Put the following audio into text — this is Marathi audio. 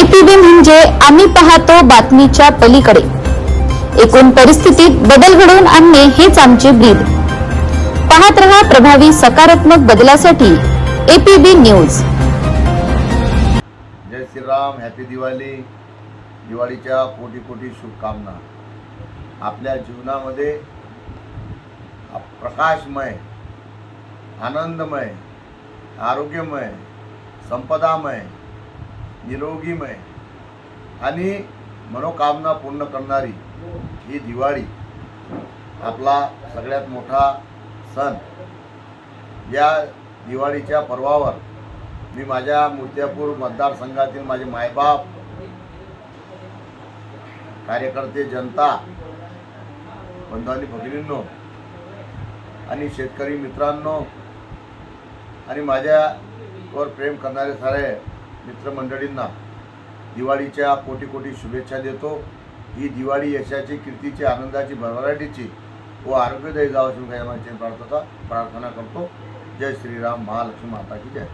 एपीबी म्हणजे आम्ही पाहतो बातमीच्या पलीकडे. एकूण परिस्थितीत बदल घडवून आणणे हेच आमचे ब्रीद. पाहत रहा प्रभावी सकारात्मक बदलासाठी एपीबी न्यूज जय श्रीराम हॅपी दिवाळी दिवाळीच्या कोटी कोटी शुभकामना. आपल्या जीवनामध्ये प्रकाशमय आनंदमय आरोग्यमय संपदामय निरोगीमय आणि मनोकामना पूर्ण करणारी ही दिवाळी आपला सगळ्यात मोठा सण. या दिवाळीच्या पर्वावर मी माझ्या मूर्त्यापूर मतदारसंघातील माझे मायबाप कार्यकर्ते जनता बंधू आणि भगिनींनो आणि शेतकरी मित्रांनो आणि माझ्यावर प्रेम करणारे सारे मित्रमंडळींना दिवाळीच्या कोटी कोटी शुभेच्छा देतो. ही दिवाळी यशाची कीर्तीची आनंदाची भरभराटीची व आरोग्यदायी जावं अशी मी प्रार्थना प्रार्थना करतो. जय श्रीराम महालक्ष्मी माता की जय.